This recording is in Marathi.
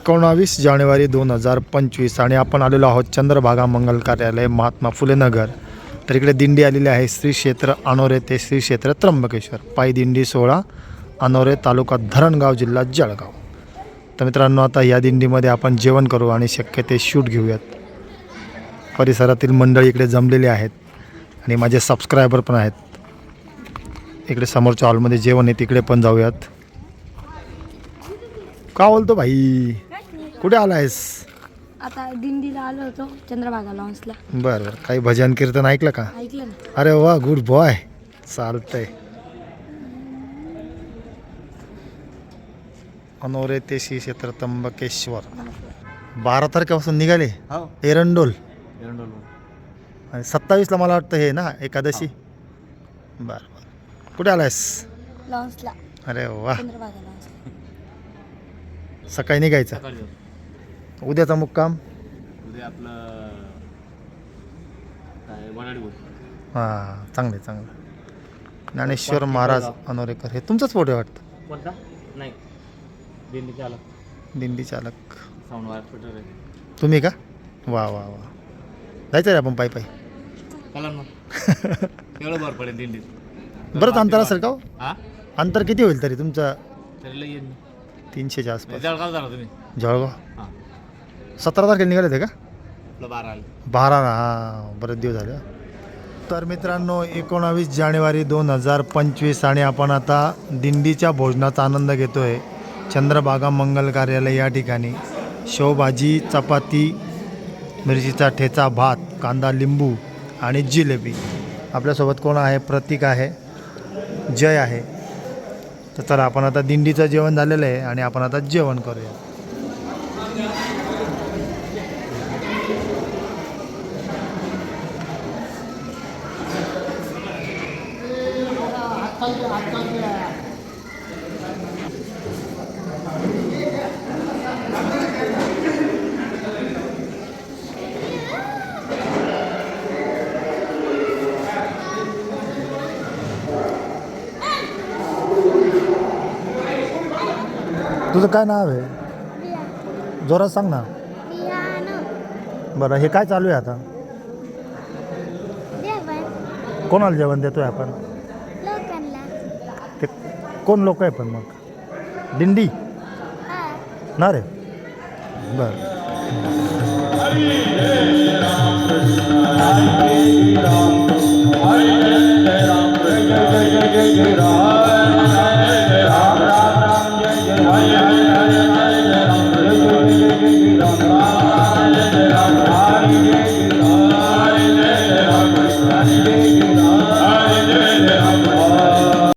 एकोणावीस जानेवारी दोन हजार पंचवीस आणि आपण आलेलो आहोत चंद्रभागा मंगल कार्यालय महात्मा फुले नगर तर इकडे दिंडी आलेली आहे श्री क्षेत्र अनोरे ते श्री क्षेत्र त्र्यंबकेश्वर. पायी दिंडी सोळा अनोरे तालुका धरणगाव जिल्हा जळगाव. तर मित्रांनो आता या दिंडीमध्ये आपण जेवण करू आणि शक्य ते शूट घेऊयात. परिसरातील मंडळी इकडे जमलेले आहेत आणि माझे सबस्क्रायबर पण आहेत. इकडे समोरच्या हॉलमध्ये जेवण आहे तिकडे पण जाऊयात. का बोलतो भाई? कुठे आलायस? आता दिंडीला आलो होतो चंद्रभागा लॉन्सला बरं बरं. काही भजन कीर्तन ऐकलं का? ऐकलं ना. अरे वा गुड बॉय चालतंय. अनोरे ते श्री क्षेत्र त्र्यंबकेश्वर बारा तारखेपासून निघाले? हो. एरंडोल. एरंडोल. आणि सत्तावीसला मला वाटतं हे ना एकादशी? बरं बरं. कुठे आलायस? लॉन्सला अरे वा. चंद्रभागा लॉन्सला सकाळी निघायचं. उद्याचा मुक्काम? उद्या आपलं काय हां चांगले चांगलं ज्ञानेश्वर महाराज अनोरेकर हे तुमचंच फोटो आहे वाटतं? कोणता? नाही. दिंडी चालक. दिंडी आहे. तुम्ही का? वा वा वा. जायचं रे आपण पायी पायी. कळलं मग एवढं बरं पडेल दिंडीत. बरंच अंतर असेल का हो? हा? अंतर किती होईल तरी तुमचं? तरी लई येईन. तीनशेच्या आसपास. जळगाव झाला तुम्ही. जळगाव? हां. सतरा तारखेला निघाले ते का बारा ना हां बरेच दिवस झाले. तर मित्रांनो एकोणावीस जानेवारी दोन हजार पंचवीस आणि आपण आता दिंडीच्या भोजनाचा आनंद घेतो आहे चंद्रभागा मंगल कार्यालय या ठिकाणी. शेवभाजी चपाती मिरचीचा ठेचा भात कांदा लिंबू आणि जिलेबी. आपल्यासोबत कोण आहे? प्रतीक आहे. जय आहे. तर चला आपण आता दिंडीचं जेवण झालेलं आहे आणि आपण आता जेवण करूया. तुझं काय नाव आहे? जोरात सांग ना. बरं हे काय चालू आहे आता? कोणाला जेवण देतोय आपण? कोण लोक आहे पण मग? दिंडी? ना रे बरं.